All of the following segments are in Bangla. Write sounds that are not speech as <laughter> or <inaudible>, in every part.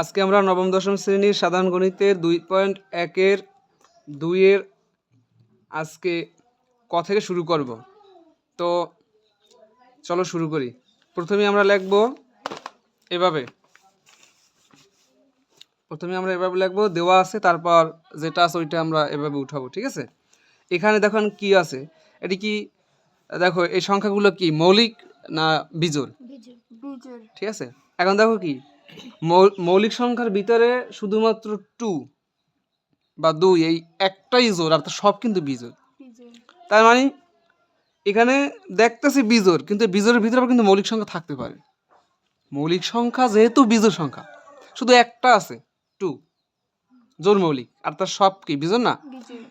আজকে আমরা নবম দশম শ্রেণির সাধারণ গণিতের দুই পয়েন্ট একের দুইয়ের আজকে ক থেকে শুরু করব। তো চলো শুরু করি। প্রথমে আমরা লিখব এভাবে। প্রথমে আমরা এভাবে লিখব দেওয়া আছে তারপর যেটা আছে ওইটা আমরা এভাবে উঠাবো ঠিক আছে? এখানে দেখুন কি আছে। এটি কি দেখো এই সংখ্যাগুলো কি মৌলিক না বিজোড়? ঠিক আছে? এখন দেখো কি মৌলিক সংখ্যার ভিতরে শুধুমাত্র টু বা দুই এই একটাই জোর আর সব কিন্তু বিজোর তার মানে এখানে দেখতেছি বিজোর কিন্তু বিজোরের ভিতরে কিন্তু মৌলিক সংখ্যা থাকতে পারে। মৌলিক সংখ্যা যেহেতু বিজোর সংখ্যা শুধু একটা আছে টু জোর মৌলিক আর তার সব কি বিজোর না?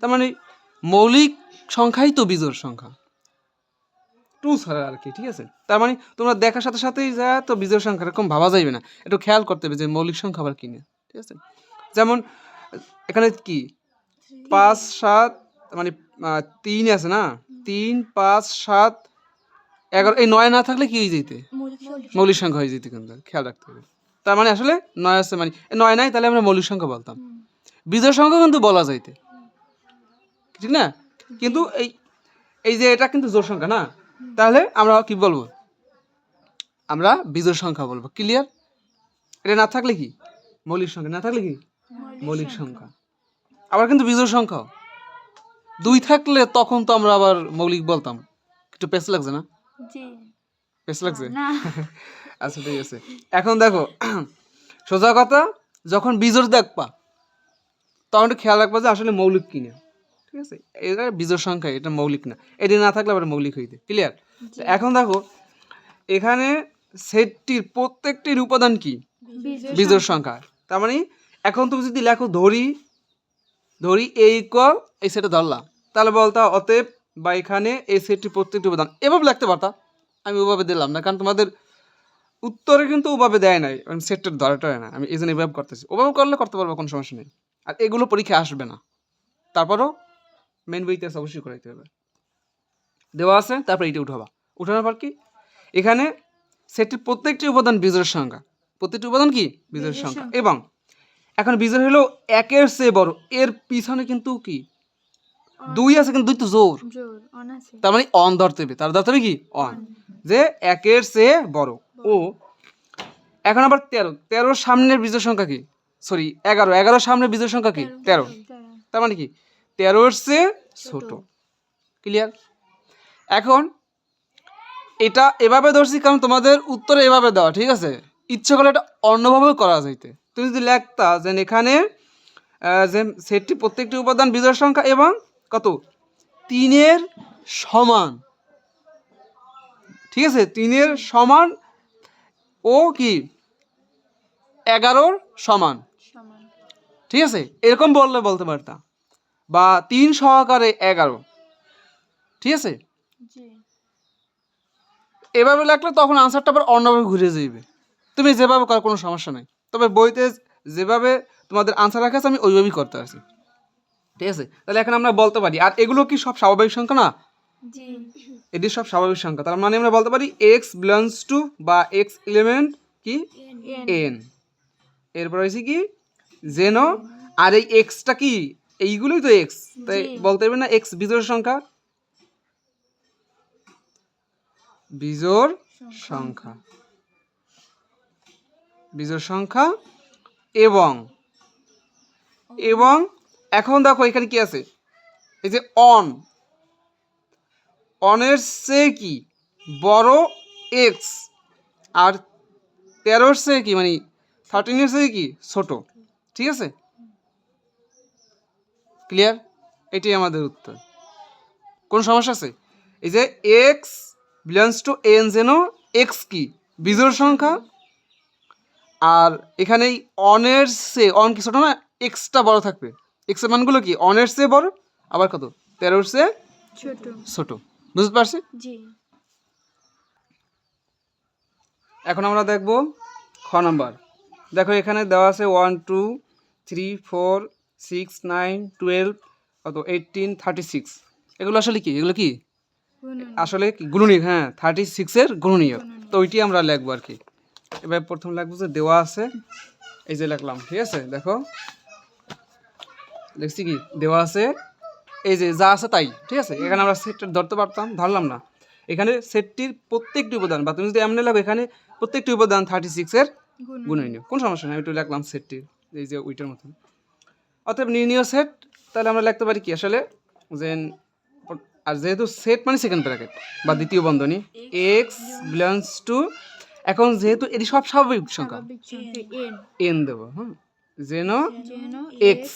তার মানে মৌলিক সংখ্যাই তো বিজোর সংখ্যা। টু ছাড়া আর কি ঠিক আছে? তার মানে তোমরা দেখার সাথে সাথেই যা তো বিজোড় সংখ্যা এরকম ভাবা যাইবে না। একটু খেয়াল করতে হবে যে মৌলিক সংখ্যা আবার কিনে ঠিক আছে? যেমন এখানে কি? পাঁচ সাত মানে তিন আছে না? তিন পাঁচ সাত এগারো এই নয় না থাকলে কি হয়ে যেতে মৌলিক সংখ্যা। হয়ে যেত কিন্তু খেয়াল রাখতে হবে। তার মানে আসলে নয় আছে মানে নয় নাই তাহলে আমরা মৌলিক সংখ্যা বলতাম। বিজয় সংখ্যা কিন্তু বলা যাইতে। ঠিক না? কিন্তু এই এই যে এটা কিন্তু জোর সংখ্যা না? তাহলে আমরা কি বলব? আমরা বিজোড় সংখ্যা বলব। ক্লিয়ার এটা না থাকলে কি? মৌলিক সংখ্যা। না থাকলে কি? মৌলিক সংখ্যা। আবার কিন্তু বিজোড় সংখ্যাও। দুই থাকলে তখন তো আমরা আবার মৌলিক বলতাম। একটু পেস লাগছে না? পেস লাগছে? <laughs> আচ্ছা ঠিক আছে। এখন দেখো সোজা কথা যখন বিজোড় দেখবা তখন একটু খেয়াল রাখবা যে আসলে মৌলিক কিনা ঠিক আছে? এটা বিজোড় সংখ্যা এটা মৌলিক না। এটি না থাকলে আবার মৌলিক হইতে ক্লিয়ার এখন দেখো এখানে সেটটির প্রত্যেকটির উপাদান কি? বিজোড় বিজোড় সংখ্যা। তার মানে এখন তুমি যদি লেখো ধরি ধরি এ ইকুয়াল এই সেটে ধরলাম। তাহলে বলতা অতএব বা এখানে এই সেটটি প্রত্যেকটি উপাদান এভাবে লিখতে পারতা? আমি ওভাবে দিলাম না কারণ তোমাদের উত্তরে কিন্তু ওভাবে দেয় নাই সেটটার ধরাটা না। আমি এই জন্য এভাবে করতেছি। ওভাবে করলে করতে পারব কোনো সমস্যা নেই। আর এগুলো পরীক্ষা আসবে না। তারপরও মেন বইতে আছে অবশ্যই করাইতে হবে। দেওয়া আছে তারপরে এইটা উঠাবা। উঠানোর পর কি? এখানে সেটটির প্রত্যেকটি উপাদান বীজের সংখ্যা প্রত্যেকটি উপাদান কি? বীজের সংখ্যা এবং এখন বীজের হলো একের চেয়ে বড়। এর পিছনে কিন্তু কি? দুই আছে কিন্তু দুই তো জোর তার মানে অন ধরতে হবে। তার ধরতে হবে কি? অন। যে একের চেয়ে বড়। ও এখন আবার তেরো। তেরোর সামনের বীজের সংখ্যা কি? সরি এগারো। এগারোর সামনের বীজের সংখ্যা কি? তেরো। তার মানে কি? তেরোর চেয়ে ছোট। ক্লিয়ার এখন এটা এভাবে ধরছি কারণ তোমাদের উত্তরে এভাবে দেওয়া ঠিক আছে? ইচ্ছে করলে এটা অন্যভাবেও করা যাইতে। তুমি যদি লেখতা যে এখানে যে সেটটি প্রত্যেকটি উপাদান বিজয় সংখ্যা এবং কত? তিনের সমান। ঠিক আছে? তিনের সমান ও কি? এগারোর সমান। সমান। ঠিক আছে? এরকম বললে বলতে পারতাম বা তিন সহকারে এগারো। ঠিক আছে? এভাবে লাগলে তখন আনসারটা আবার অন্যভাবে ঘুরে যাইবে। তুমি যেভাবে করো কোনো সমস্যা নেই। তবে বইতে যেভাবে তোমাদের আনসার রাখা আছে আমি ওইভাবেই করতে আসি ঠিক আছে? তাহলে এখন আমরা বলতে পারি আর এগুলো কি সব স্বাভাবিক সংখ্যা না? এটি সব স্বাভাবিক সংখ্যা। তার মানে আমরা বলতে পারি এক্স বিলংস টু বা এক্স এলিমেন্ট কি? এন এন এরপর হয়েছে কি? জেনো আর এই এক্সটা কি? এইগুলোই তো এক্স তাই বলতে পারবে না এক্স বিজোড় সংখ্যা? বিজোড় সংখ্যা। বিজোড় সংখ্যা এবং এবং এখন দেখো এখানে কি আছে? এই যে অন অনের সে কি বড় এক্স আর তেরোর সে কি মানে থার্টিনের সে কি ছোট? ঠিক আছে? ক্লিয়ার এটাই আমাদের উত্তর। কোন সমস্যা আছে? এই যে এক্স বিলংস টু এন যেন এক্স কি? বিজোড় সংখ্যা। আর এখানে অনের সে অন কি ছোট না? এক্সটা বড় থাকবে। এক্সের মানগুলো কি? অনের সে বড়? আবার কত? তেরোর সে ছোট। বুঝতে পারছি? এখন আমরা দেখব খ নাম্বার। দেখো এখানে দেওয়া আছে one two three four six nine twelve কত এইটিন থার্টি সিক্স। এগুলো আসলে কি? এগুলো কি? আসলে কি? গুণনীয়ক হ্যাঁ থার্টি সিক্সের গুণনীয়ক তো ওইটি আমরা লিখব আর কি। এবার প্রথম লিখব যে দেওয়া আছে এই যে লিখলাম ঠিক আছে? দেখো। দেখছি কি? দেওয়া আছে এই যে যা আছে তাই ঠিক আছে? এখানে আমরা সেটটা ধরতে পারতাম ধরলাম না। এখানে সেটটির প্রত্যেকটি উপাদান বা তুমি যদি এমনি লাগো এখানে প্রত্যেকটি উপাদান থার্টি সিক্সের গুণ গুণনীয়। কোন সমস্যা নেই আমি একটু লিখলাম সেটটির এই যে ওইটার মতন। অতএব নির্ণীয় সেট তাহলে আমরা লিখতে পারি কি আসলে? যে আর যেহেতু সেট মানে সেকেন্ড ব্র্যাকেট বা দ্বিতীয় বন্ধনী এক্স বিলংস টু এখন যেহেতু এটি সব স্বাভাবিক সংখ্যা এন দেবো হ্যাঁ যেন যেন এক্স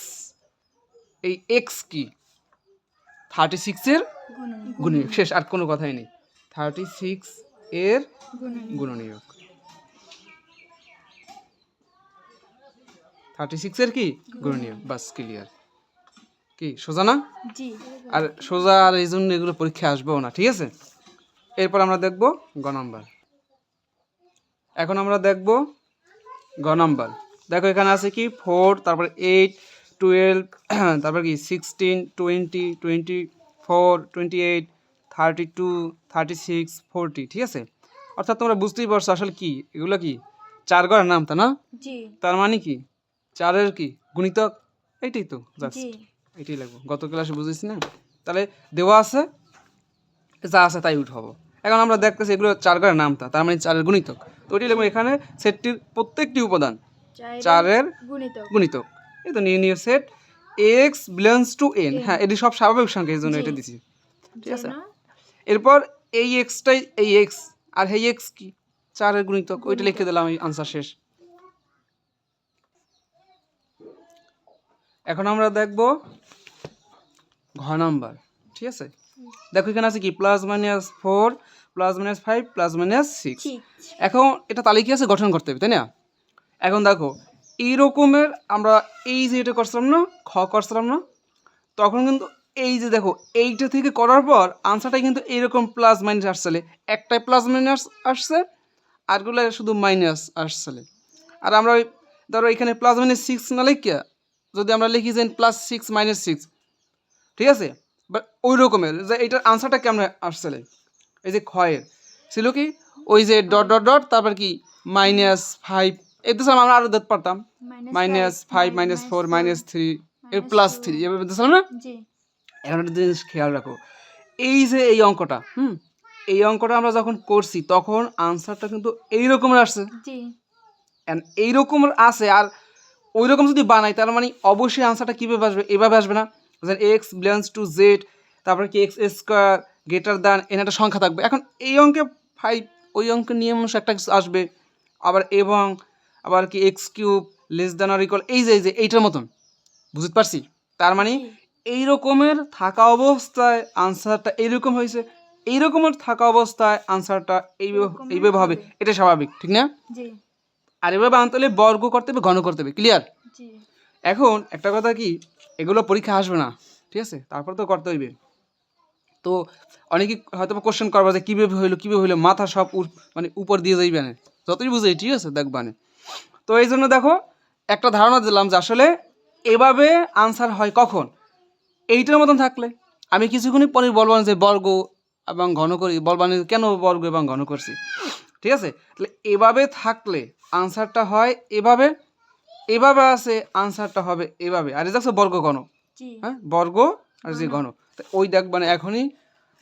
এই এক্স কি? থার্টি সিক্সের গুণনীয়ক। শেষ আর কোনো কথাই নেই। থার্টি সিক্স এর গুণনীয়ক। থার্টি সিক্সের কি? গুণনীয়ক বাস ক্লিয়ার কি সোজা না? আর সোজা আর এই জন্য এগুলো পরীক্ষায় আসবেও না ঠিক আছে? এরপর আমরা দেখব গ নাম্বার। এখন আমরা দেখব গ নাম্বার। দেখো এখানে আছে কি? ফোর তারপর এইট টুয়েলভ তারপর কি? Sixteen twenty twenty four twenty eight thirty two thirty six forty ঠিক আছে? অর্থাৎ তোমরা বুঝতেই পারছ আসলে কি? এগুলো কি? চার গড়ের নাম তা না? তার মানে কি? চারের কি? গুণিতক? এইটাই তো জাস্ট এটাই লাগবো। গত ক্লাসে বুঝেছি না? তাহলে দেওয়া আছে যা আছে তাই উঠাবো এখন আমরা দেখতেছি এগুলো চার ঘরের নামটা তার মানে চারের গুণিতক। তো ওইটাই লিখব এখানে সেটটির প্রত্যেকটি উপাদান। চারের গুণিতক। গুণিতক। এই তো নিয়ে নিয়ে set. X belongs to N হ্যাঁ এটি সব স্বাভাবিক সংখ্যা এই জন্য এটা দিছি। ঠিক আছে? এরপর এই এক্সটাই এই এক্স আর এই এক্স কি? চারের গুণিতক ওইটা লিখে দিলাম এই আনসার শেষ। এখন আমরা দেখব ঘ নাম্বার ঠিক আছে? দেখো এখানে আছে কি? Plus minus four plus minus five plus minus six এখন এটা তালিকা আছে? গঠন করতে হবে তাই না? এখন দেখো এই রকমের আমরা এই যে এটা করছিলাম না খ করছিলাম না তখন কিন্তু এই যে দেখো এইটা থেকে করার পর আনসারটা কিন্তু এইরকম প্লাস মাইনাস আসছে একটাই প্লাস মাইনাস আসছে আরগুলো শুধু মাইনাস আসছে। আর আমরা ওই ধরো এখানে প্লাস মাইনাস সিক্স না লিখিয়া যদি আমরা লিখি যে প্লাস সিক্স মাইনাস সিক্স ঠিক আছে? বাট ওই রকমের যে এটার আনসারটা কেমন আসছিলে এই যে ক্ষয়ের ছিল কি? ওই যে ডট ডট ডট তারপর কি? মাইনাস ফাইভ এতে আমরা আরও দেখতে পারতাম। Minus five minus four minus three এর প্লাস থ্রি এভাবে দেখছিলাম না? এখন একটা জিনিস খেয়াল রাখো এই যে এই অঙ্কটা হুম? এই অঙ্কটা আমরা যখন করছি তখন আনসারটা কিন্তু এই রকমের আসছে। জি। And এই রকমের আসে আর ওই রকম যদি বানাই তার মানে অবশ্যই আনসারটা কীভাবে আসবে? এভাবে আসবে না। যেন এক্স বিলংস টু জেড তারপরে কি x square greater than N একটা সংখ্যা থাকবে। এখন এই অঙ্কে ফাইভ ওই অঙ্কের নিয়ম অনুসারে একটা কিছু আসবে। আবার এবং আবার কি x cube less than or equal এই যে এই যে এইটার মতন। বুঝতে পারছি? তার মানে এই রকমের থাকা অবস্থায় আনসারটা এইরকম হয়েছে। এইরকমের থাকা অবস্থায় আনসারটা এইভাবে এইভাবে হবে। এটা স্বাভাবিক ঠিক না? জি। আর এভাবে আনতে হলে বর্গ করতে হবে ঘন করতে হবে ক্লিয়ার এখন একটা কথা কি এগুলো পরীক্ষা আসবে না ঠিক আছে? তারপর তো করতে হইবে। তো অনেকে হয়তো কোশ্চেন করবা যে কীভাবে হইল কীভাবে হইল মাথা সব মানে উপর দিয়ে যাইবে না। যতই বুঝে ঠিক আছে? দেখবানে তো এই জন্য দেখো একটা ধারণা দিলাম যে আসলে এভাবে আনসার হয় কখন? এইটার মতন থাকলে। আমি কিছুক্ষণই পরে বলব যে বর্গ এবং ঘন করি বলবানি কেন বর্গ এবং ঘন করছি ঠিক আছে? তাহলে এভাবে থাকলে আনসারটা হয় এভাবে এভাবে আছে আনসারটা হবে এভাবে। আর দেখছ বর্গ জি। হ্যাঁ বর্গ আর যে ঘন তা ওই দেখ মানে এখনই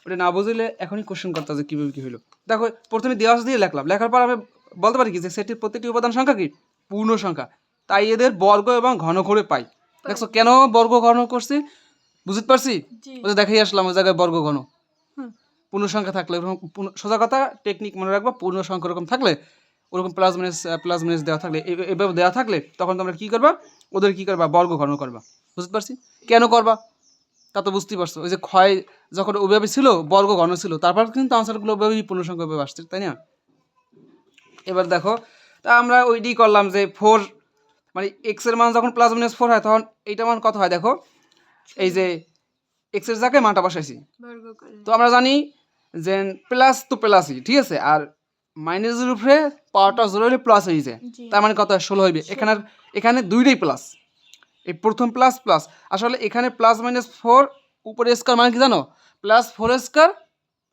ওটা না বুঝলে এখনই কোশ্চেন করতে হবে কীভাবে কী হলো দেখো প্রথমে দেওয়া দিয়ে লিখলাম। লেখার পর আমি বলতে পারি কি যে সেটির প্রত্যেকটি উপাদান সংখ্যা কি? পূর্ণ সংখ্যা। তাই এদের বর্গ এবং ঘন করে পাই। দেখছ কেন বর্গ ঘন করছি? বুঝতে পারছি? ওই দেখাই আসলাম ওই জায়গায় বর্গ ঘন পূর্ণ সংখ্যা থাকলে সোজা কথা টেকনিক মনে রাখবা পূর্ণ সংখ্যা ওরকম থাকলে ওরকম প্লাস মাইনাস প্লাস মাইনাস দেওয়া থাকলে এভাবে দেওয়া থাকলে তখন তোমরা কী করবা? ওদের কী করবা? বর্গ ঘন করবা। বুঝতে পারছি? কেন করবা? তা তো বুঝতেই পারছ। ওই যে ক্ষয় যখন ওইভাবে ছিল বর্গ ঘন ছিল তারপর কিন্তু আনসারগুলো ওইভাবেই পূর্ণ সংখ্যা আসছে তাই না? এবার দেখো তা আমরা ওইটি করলাম যে ফোর মানে এক্সের মান যখন প্লাস মাইনাস ফোর হয় তখন এইটা মান কত হয় দেখো? এই যে এক্সের জায়গায় মানটা বসাইছি। তো আমরা জানি যে প্লাস তো প্লাসই ঠিক আছে? আর মাইনাসের উপরে পাওয়ারটা জোর হলে প্লাস হয়ে যায়। তার মানে কত? ষোলো হইবে। এখানে এখানে দুইটাই প্লাস এই প্রথম প্লাস প্লাস আসলে এখানে প্লাস মাইনাস ফোর উপরে স্কোয়ার মানে কি জানো? প্লাস ফোর স্কোয়ার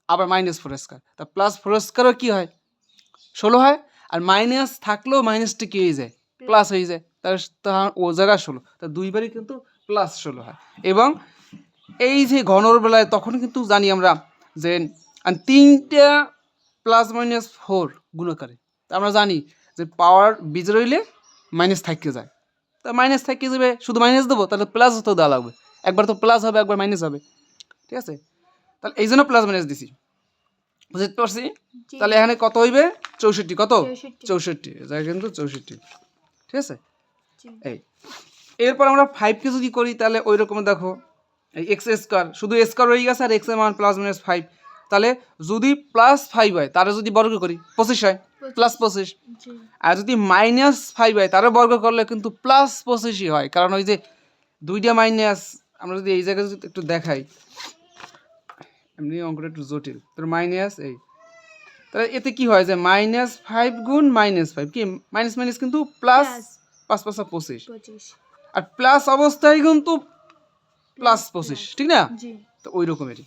আবার মাইনাস ফোর স্কোয়ার তা প্লাস ফোর স্কোয়ারও কী হয়? ষোলো হয়। আর মাইনাস থাকলেও মাইনাসটা কী হয়ে যায়? প্লাস হয়ে যায়। তার ও জায়গা ষোলো। তা দুইবারই কিন্তু প্লাস ষোলো হয়। এবং এই যে ঘনর বেলায় তখন কিন্তু জানি আমরা যে তিনটা প্লাস মাইনাস ফোর গুণকারে তা আমরা জানি যে পাওয়ার বীজ রইলে মাইনাস থাকতে যায়। তা মাইনাস থাকতে যাবে শুধু মাইনাস দেবো তাহলে প্লাস তো দেওয়া লাগবে। একবার তো প্লাস হবে একবার মাইনাস হবে। ঠিক আছে? তাহলে এই জন্য প্লাস মাইনাস দিছি। বুঝতে পারছি। তাহলে এখানে কত হইবে? চৌষট্টি। কত? চৌষট্টি। যায় কিন্তু চৌষট্টি। ঠিক আছে। এই। এরপর আমরা ফাইভকে যদি করি তাহলে ওই রকম দেখো। এই এক্স স্কোয়ার শুধু স্কোয়ার হয়ে গেছে আর এক্সের মান প্লাস মাইনাস ফাইভ তাহলে যদি প্লাস ফাইভ হয় তারা যদি বর্গ করি পঁচিশ হয় প্লাস পঁচিশ। আর যদি মাইনাস ফাইভ হয় তারও বর্গ করলে কিন্তু প্লাস পঁচিশই হয়। কারণ ওই যে দুইটা মাইনাস আমরা যদি এই জায়গায় যদি একটু দেখাই এমনি অঙ্কটা একটু জটিল। তোর মাইনাস এই। তাহলে এতে কি হয় যে মাইনাস ফাইভ গুণ মাইনাস ফাইভ কি? মাইনাস মাইনাস কিন্তু প্লাস। পাঁচ পাঁচা পঁচিশ। আর প্লাস অবস্থায় কিন্তু প্লাস পঁচিশ ঠিক না? তো ওই রকমেরই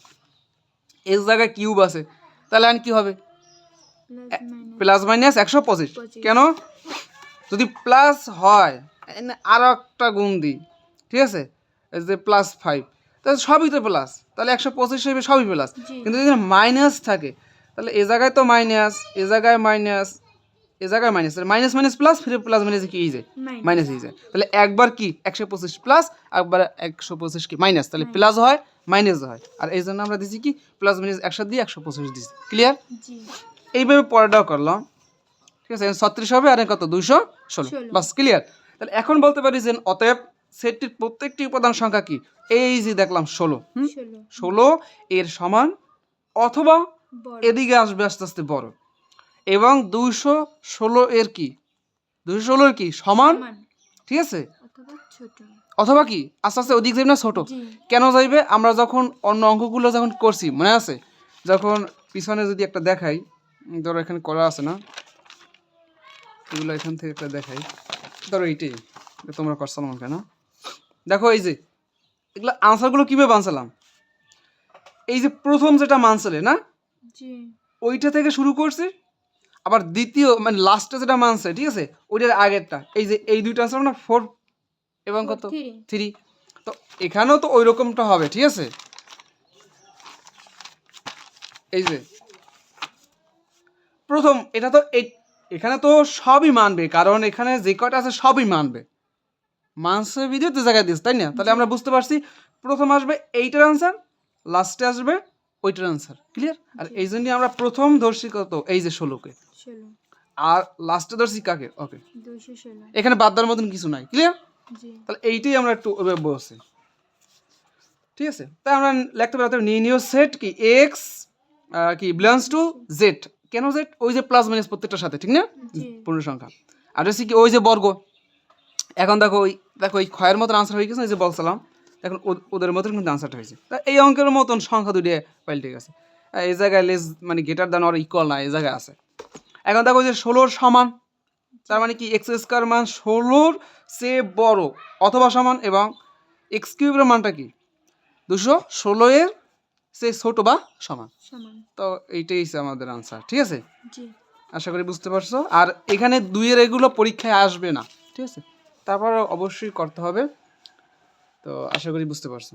এর জায়গায় কিউব আছে। তাহলে আর কি হবে? প্লাস মাইনাস একশো পঁচিশ। কেন? যদি প্লাস হয় আরও একটা গুণ দিই। ঠিক আছে? যে প্লাস ফাইভ তাহলে সবই তো প্লাস তাহলে একশো পঁচিশ হিসেবে সবই প্লাস কিন্তু যদি মাইনাস থাকে তাহলে এ জায়গায় তো মাইনাস এ জায়গায় মাইনাস এ জায়গায় মাইনাস মাইনাস মাইনাস প্লাস ফিরে প্লাস মাইনাস কি? যায় মাইনাস মাইনাস হয়ে যায় তাহলে একবার কি? একশো পঁচিশ প্লাস একবার একশো পঁচিশ কি? মাইনাস তাহলে প্লাস হয় মাইনাস হয়। আর এই জন্য আমরা দিছি কি? প্লাস মাইনাস একশো দিয়ে একশো পঁচিশ দিছি। ক্লিয়ার এইভাবে পরেটাও করলাম। ঠিক আছে ছত্রিশ হবে আর কত? দুইশো ষোলো। বাস ক্লিয়ার তাহলে এখন বলতে পারি যে অতএব সেটটির প্রত্যেকটি উপাদান সংখ্যা কি? এই যে দেখলাম ষোলো। ষোলো। এর সমান অথবা এদিকে আসবে আস্তে আস্তে বড়। এবং দুইশো ষোলো এর কি? দুইশো ষোলোর কি? সমান। ঠিক আছে? অথবা কি? আস্তে আস্তে ওদিক যাবে না ছোট? কেন যাইবে? আমরা যখন অন্য অঙ্কগুলো যখন করছি মনে আছে? যখন পিছনে যদি একটা দেখাই ধরো এখানে করা আছে না? এগুলো এখান থেকে একটা দেখাই। ধরো এইটাই তোমরা আমাকে না দেখো এই যে এগুলো আনসারগুলো কীভাবে বানছিলাম? এই যে প্রথম যেটা মানছিলে না? ওইটা থেকে শুরু করছি আবার দ্বিতীয় মানে লাস্টে যেটা মানছে ঠিক আছে? ওইটার আগেরটা। এই যে এই দুইটা আনসার না ফোর এবং কত? থ্রি তো এখানেও তো ওই রকমটা হবে ঠিক আছে? এই যে। প্রথম এটা তো এখানে তো সবই মানবে কারণ এখানে যে কটা আছে সবই মানবে। মানছে ভিডিও তো জায়গায় দিস তাই না? তাহলে আমরা বুঝতে পারছি প্রথম আসবে এইটার আনসার লাস্টে আসবে ওইটার আনসার ক্লিয়ার আর এই জন্যই আমরা প্রথম ধরছি কত? এই যে ষোলোকে। ষোলো। আর লাস্টে ধরছি কাকে? ওকে এখানে বাদ দেওয়ার মতন কিছু নাই ক্লিয়ার তাহলে এইটাই আমরা একটু বসছি ঠিক আছে? তাই আমরা লিখতে পারি নির্ণীয় সেট কি এক্স কি বিলংস টু জেড কেন জেড ওই যে প্লাস মাইনাস প্রত্যেকটার সাথে ঠিক না? পূর্ণ সংখ্যা আর হচ্ছে কি? ওই যে বর্গ। এখন দেখো ওই দেখো ওই ক্ষয়ের মতন আনসার হয়ে গেছে এই যে বলছিলাম এখন ওদের মতন কিন্তু আনসারটা হয়েছে। তা এই অঙ্কের মতন সংখ্যা দুটো পাল্টে গেছে। এই জায়গায় লেস মানে গেটার দান আর ইকুয়াল না এই জায়গায় আছে। এখন দেখো ওই যে ষোলোর সমান তার মানে কি এক্স স্কোয়ার মান ষোলোর সে বড় অথবা সমান এবং এক্স কিউবের মানটা কি? দুশো ষোলো এর সে ছোট বা সমান। তো এইটাই আমাদের আনসার ঠিক আছে? আশা করি বুঝতে পারছ। আর এখানে দুইয়ের এগুলো পরীক্ষায় আসবে না ঠিক আছে? তারপর অবশ্যই করতে হবে। তো আশা করি বুঝতে পারছ।